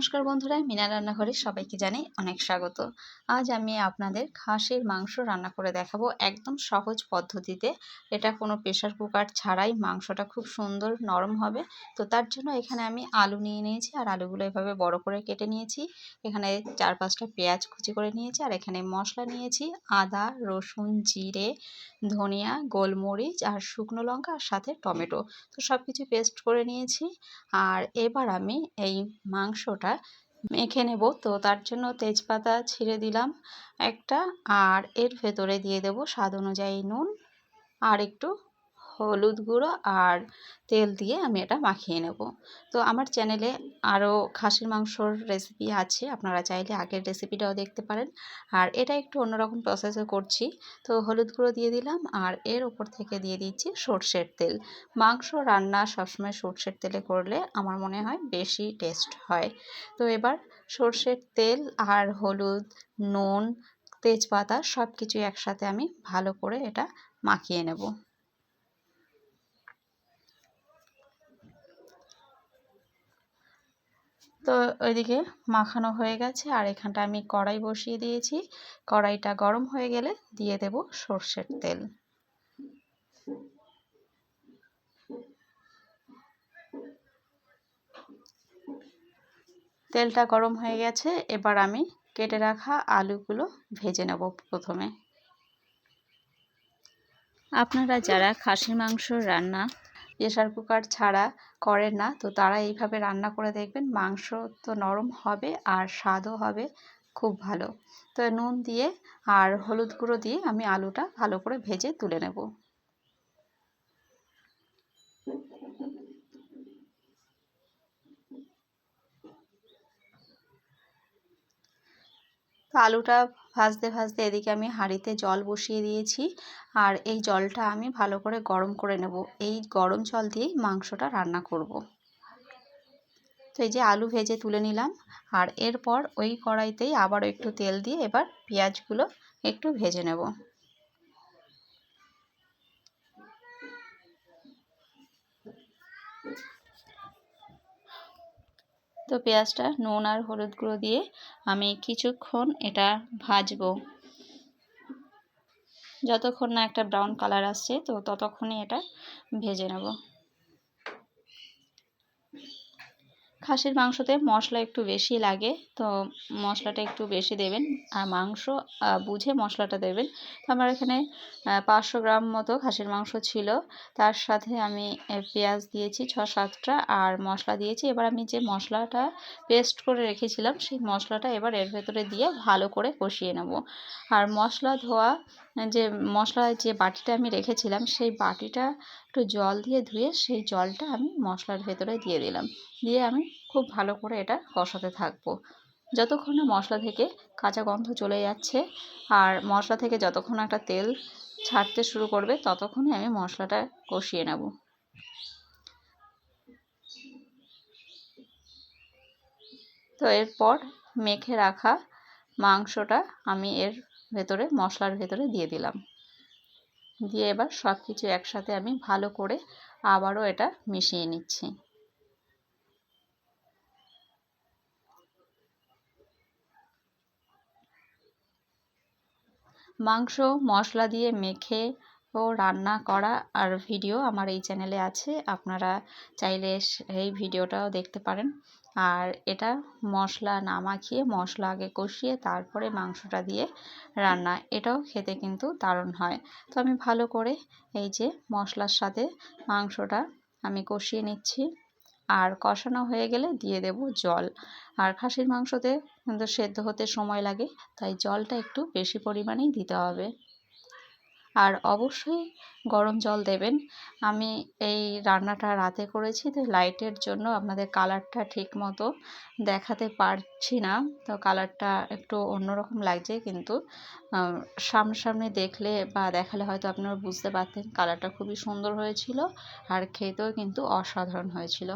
নমস্কার বন্ধুরা, মিনা রান্নাঘরে সবাইকে জানাই অনেক স্বাগত। আজ আমি আপনাদের খাসির মাংস রান্না করে দেখাবো একদম সহজ পদ্ধতিতে। এটা কোনো প্রেশার কুকার ছাড়াই মাংসটা খুব সুন্দর নরম হবে। তো তার জন্য এখানে আমি আলু নিয়ে নিয়েছি আর আলুগুলো এভাবে বড় করে কেটে নিয়েছি। এখানে চার পাঁচটা পেঁয়াজ কুচি করে নিয়েছি আর এখানে মশলা নিয়েছি আদা, রসুন, জিরে, ধনিয়া, গোলমরিচ আর শুকনো লঙ্কা আর সাথে টমেটো। তো সব কিছু পেস্ট করে নিয়েছি। আর এবার আমি এই মাংসটা মেখে নেব। তো তার জন্য তেজপাতা ছিঁড়ে দিলাম একটা, আর এর ভেতরে দিয়ে দেব স্বাদ অনুযায়ী নুন, আর একটু হলুদ গুঁড়ো আর তেল দিয়ে আমি এটা মাখিয়ে নেব। তো আমার চ্যানেলে আরও খাসির মাংসর রেসিপি আছে, আপনারা চাইলে আগের রেসিপিটাও দেখতে পারেন। আর এটা একটু অন্যরকম প্রসেসে করছি। তো হলুদ গুঁড়ো দিয়ে দিলাম আর এর ওপর থেকে দিয়ে দিচ্ছি সর্ষের তেল। মাংস রান্না সবসময় সর্ষের তেলে করলে আমার মনে হয় বেশি টেস্ট হয়। তো এবার সর্ষের তেল আর হলুদ, নুন, তেজপাতা সব কিছু একসাথে আমি ভালো করে এটা মাখিয়ে নেব। তো ওইদিকে মাখানো হয়ে গেছে আর এখানটা আমি কড়াই বসিয়ে দিয়েছি। কড়াইটা গরম হয়ে গেলে দিয়ে দেব সর্ষের তেল। তেলটা গরম হয়ে গেছে, এবার আমি কেটে রাখা আলুগুলো ভেজে নেব প্রথমে। আপনারা যারা খাসির মাংস রান্না প্রেশার কুকার ছাড়া করেন না। তো তারা এইভাবে রান্না করে দেখবেন, মাংস তো নরম হবে আর স্বাদও হবে খুব ভালো। তো নুন দিয়ে আর হলুদ গুঁড়ো দিয়ে আমি আলুটা ভালো করে ভেজে তুলে নেব। তো আলুটা ভাজতে ভাজতে এদিকে আমি হাঁড়িতে জল বসিয়ে দিয়েছি আর এই জলটা আমি ভালো করে গরম করে নেব এই গরম জল দিয়েই মাংসটা রান্না করব। তো এই যে আলু ভেজে তুলে নিলাম আর এরপর ওই কড়াইতেই আবারও একটু তেল দিয়ে এবার পেঁয়াজগুলো একটু ভেজে নেব তো পেঁয়াজটা, নুন আর হলুদ গুঁড়ো দিয়ে আমি কিছুক্ষণ এটা ভাজবো। যতক্ষণ না একটা ব্রাউন কালার আসছে, তো ততক্ষণই এটা ভেজে নেব। খাসির মাংসতে মশলা একটু বেশি লাগে, তো মশলাটা একটু বেশি দেবেন। আর মাংস বুঝে মশলাটা দেবেন। তো আমার এখানে পাঁচশো গ্রাম মতো খাসির মাংস ছিল। তার সাথে আমি পেঁয়াজ দিয়েছি ছ সাতটা আর মশলা দিয়েছি। এবার আমি যে মশলাটা পেস্ট করে রেখেছিলাম, সেই মশলাটা এবার এর ভেতরে দিয়ে ভালো করে কষিয়ে নেব। আর মশলা ধোয়া, যে মশলার যে বাটিটা আমি রেখেছিলাম, সেই বাটিটা একটু জল দিয়ে ধুয়ে সেই জলটা আমি মশলার ভেতরে দিয়ে দিলাম। দিয়ে আমি খুব ভালো করে এটা কষাতে থাকব। যতক্ষণ না মশলা থেকে কাঁচা গন্ধ চলে যাচ্ছে, আর মশলা থেকে যতক্ষণ একটা তেল ছাড়তে শুরু করবে ততক্ষণই আমি মশলাটা কষিয়ে নেব। তো এরপর মেখে রাখা মাংসটা আমি এর ভেতরে, মশলার ভেতরে দিয়ে দিলাম। দিয়ে এবার সব কিছু একসাথে আমি ভালো করে আবারও এটা মিশিয়ে নিচ্ছি। মাংস, মশলা দিয়ে মেখে ও রান্না করা আর ভিডিও আমার এই চ্যানেলে আছে। আপনারা চাইলে এই ভিডিওটাও দেখতে পারেন। আর এটা মশলা না মাখিয়ে, মশলা আগে কষিয়ে, তারপরে মাংসটা দিয়ে রান্না। এটাও খেতে কিন্তু দারুণ হয়। তো আমি ভালো করে এই যে মশলার সাথে মাংসটা আমি কষিয়ে নিচ্ছি। আর কষানো হয়ে গেলে দিয়ে দেব জল। আর খাসির মাংসতে কিন্তু সেদ্ধ হতে সময় লাগে, তাই জলটা একটু বেশি পরিমাণেই দিতে হবে। আর অবশ্যই গরম জল দেবেন। আমি এই রান্নাটা রাতে করেছি তো লাইটের জন্য আপনাদের কালারটা ঠিক মতো দেখাতে পারছি না। তো কালারটা একটু অন্যরকম লাগছে, কিন্তু সামনাসামনি দেখলে বা দেখালে হয়তো আপনারা বুঝতে পারতেন কালারটা খুবই সুন্দর হয়েছিল আর খেতেও কিন্তু অসাধারণ হয়েছিল।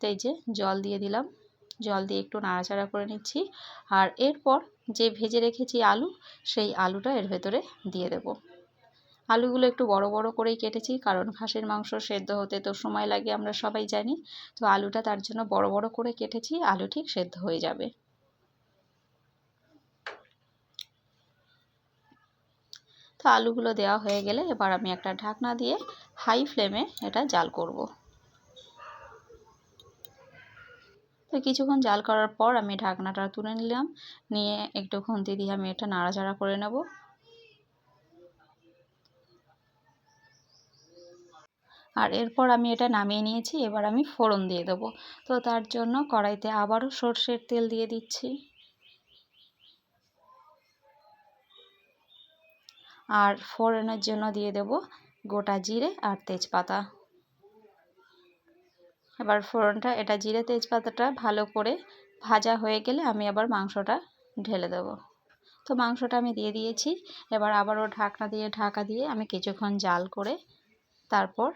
তো এই যে জল দিয়ে দিলাম। জল দিয়ে একটু নাড়াচাড়া করে নিচ্ছি। আর এরপর যে ভেজে রেখেছি আলু, সেই আলুটা এর ভেতরে দিয়ে দেব। আলুগুলো একটু বড় বড় করেই কেটেছি, কারণ খাসির মাংস সেদ্ধ হতে তো সময় লাগে, আমরা সবাই জানি। তো আলুটা তার জন্য বড় বড় করে কেটেছি, আলু ঠিক সেদ্ধ হয়ে যাবে। তো আলুগুলো দেওয়া হয়ে গেলে এবার আমি একটা ঢাকনা দিয়ে হাই ফ্লেমে এটা জাল করব। তো কিছুক্ষণ জাল করার পর আমি ঢাকনাটা তুলে নিলাম। নিয়ে একটু খুন্তি দিয়ে আমি এটা নাড়াচাড়া করে নেব। আর এরপর আমি এটা নামিয়ে নিয়েছি, এবার আমি ফোড়ন দিয়ে দেবো। তো তার জন্য কড়াইতে আবারও সর্ষের তেল দিয়ে দিচ্ছি। আর ফোড়নের জন্য দিয়ে দেব গোটা জিরে আর তেজপাতা। এবার ফোড়নটা, এটা জিরে তেজপাতাটা ভালো করে ভাজা হয়ে গেলে আমি আবার মাংসটা ঢেলে দেব। তো মাংসটা আমি দিয়ে দিয়েছি। এবার আবারও ঢাকনা দিয়ে, ঢাকা দিয়ে আমি কিছুক্ষণ জাল করে তারপর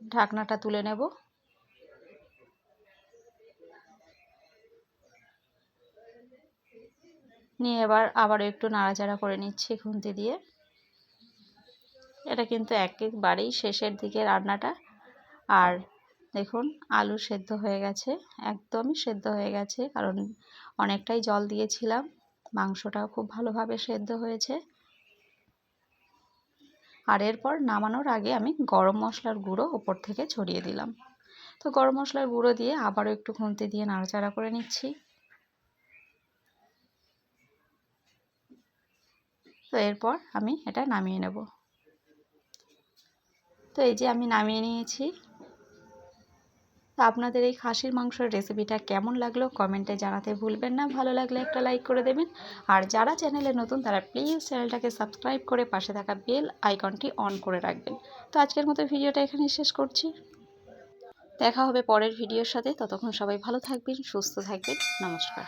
ঢাকনাটা তুলে নেব। নিয়ে এবার আবার একটু নাড়াচাড়া করে নিচ্ছি খুন্তি দিয়ে। এটা কিন্তু এক একেবারেই শেষের দিকে রান্নাটা। আর দেখুন, আলু সেদ্ধ হয়ে গেছে, একদমই সেদ্ধ হয়ে গেছে, কারণ অনেকটাই জল দিয়েছিলাম। মাংসটাও খুব ভালোভাবে সেদ্ধ হয়েছে। আর এরপর নামানোর আগে আমি গরম মশলার গুঁড়ো ওপর থেকে ছড়িয়ে দিলাম। তো গরম মশলার গুঁড়ো দিয়ে আবারও একটু খুন্তি দিয়ে নাড়াচাড়া করে নিচ্ছি। তো এরপর আমি এটা নামিয়ে নেব। তো এই যে আমি নামিয়ে নিয়েছি তো আপনাদের এই খাসির মাংসের রেসিপিটা কেমন লাগল কমেন্টে জানাতে ভুলবেন না। ভালো লাগলে একটা লাইক করে দেবেন। আর যারা চ্যানেলে নতুন তারা প্লিজ চ্যানেলটাকে সাবস্ক্রাইব করে পাশে থাকা বেল আইকনটি অন করে রাখবেন। তো আজকের মতো ভিডিওটা এখানেই শেষ করছি। দেখা হবে পরের ভিডিওর সাথে। ততক্ষণ সবাই ভালো থাকবেন, সুস্থ থাকবেন। নমস্কার।